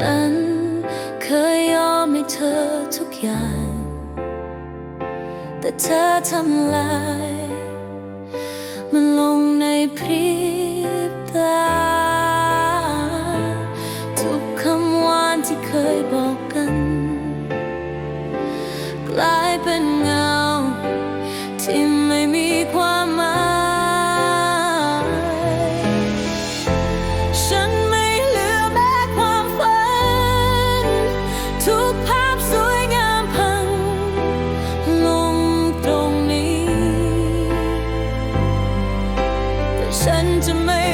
ฉันเคยยอมให้เธอทุกอย่าง แต่เธอทำลาย มันลงในพริบตา ทุกคำหวานที่เคยบอกกัน to make